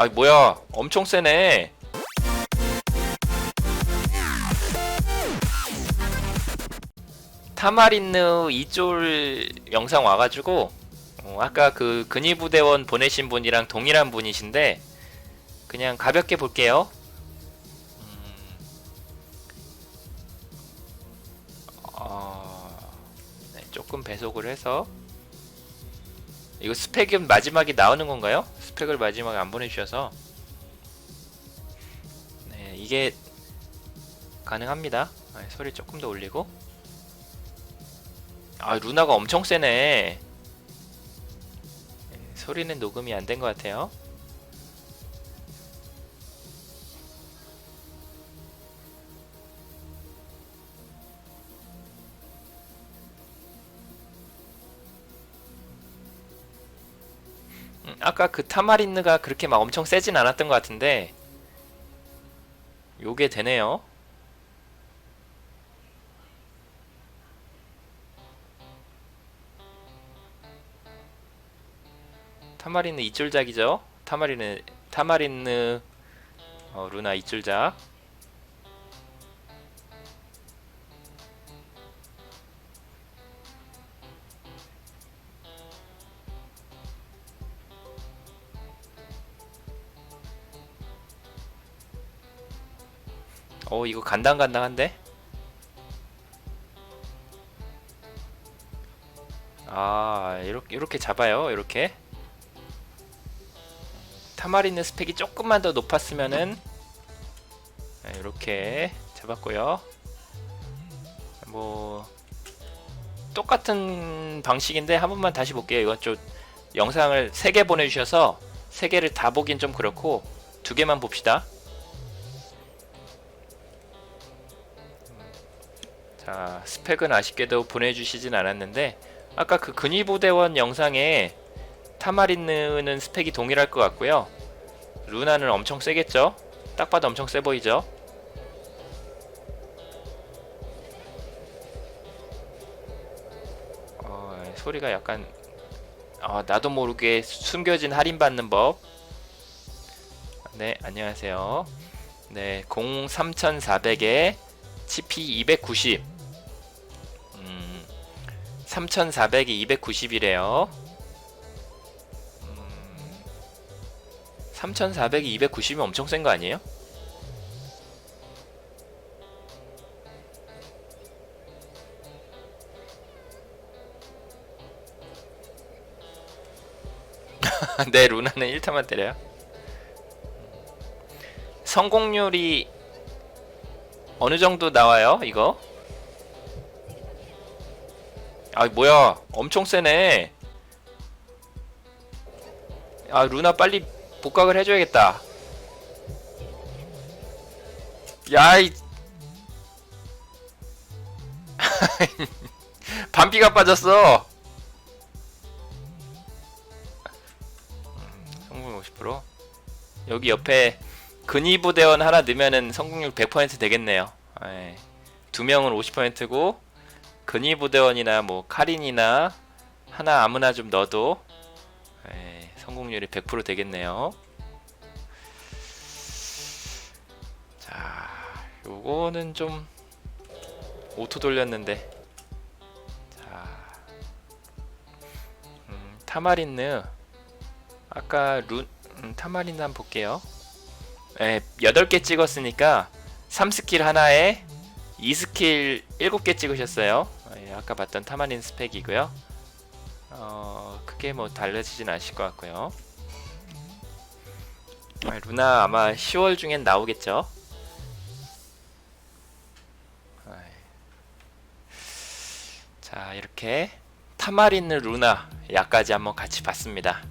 아 뭐야? 엄청 세네. 타마린느 이쫄 영상 와가지고 어, 아까 그 근위부대원 보내신 분이랑 동일한 분이신데 그냥 가볍게 볼게요. 음, 어, 네, 조금 배속을 해서. 이거 스펙은 마지막에 나오는 건가요? 스펙을 마지막에 안 보내주셔서 네 이게 가능합니다. 아, 소리 조금 더 올리고. 아 루나가 엄청 세네. 네, 소리는 녹음이 안 된 것 같아요 아까 그 타마린느가 그렇게 막 엄청 세진 않았던 것 같은데 요게 되네요. 타마린느 이줄작이죠? 타마린느 타마린느 어, 루나 이줄작 어 이거 간당간당한데? 아 이렇게 이렇게 잡아요 이렇게? 타마리는 스펙이 조금만 더 높았으면은 네, 이렇게 잡았고요. 뭐 똑같은 방식인데 한 번만 다시 볼게요. 이건 좀 영상을 3개 보내주셔서 3개를 다 보긴 좀 그렇고 두 개만 봅시다 자 스펙은 아쉽게도 보내주시진 않았는데 아까 그 근위부대원 영상에 타마린느는 스펙이 동일할 것 같고요. 루나는 엄청 세겠죠? 딱 봐도 엄청 세 보이죠? 어, 소리가 약간 어, 나도 모르게 숨겨진 할인받는 법. 네 안녕하세요. 네 03400에 CP 290 음, 3400이 290이래요 음, 3400이 290이면 엄청 센 거 아니에요? 네 루나는 1타만 때려요 성공률이 어느 정도 나와요 이거? 아 뭐야? 엄청 세네. 아 루나 빨리 복각을 해줘야겠다. 야이 반피가 빠졌어. 음, 성공 50% 여기 옆에 근위부 대원 하나 넣으면은 성공률 100% 되겠네요. 예. 두 명은 50%고 근위부대원이나 뭐 카린이나 하나 아무나 좀 넣어도 예, 성공률이 100% 되겠네요. 자, 요거는 좀 오토 돌렸는데 자, 음, 타마린느 아까 룬 음, 타마린느 한번 볼게요. 예, 8개 찍었으니까 3스킬 하나에 2스킬 7개 찍으셨어요. 예, 아까 봤던 타마린 스펙이고요. 어, 크게 뭐 달라지진 않으실 것 같고요. 아, 루나 아마 10월 중엔 나오겠죠. 자, 이렇게 타마린느 루나 약까지 한번 같이 봤습니다.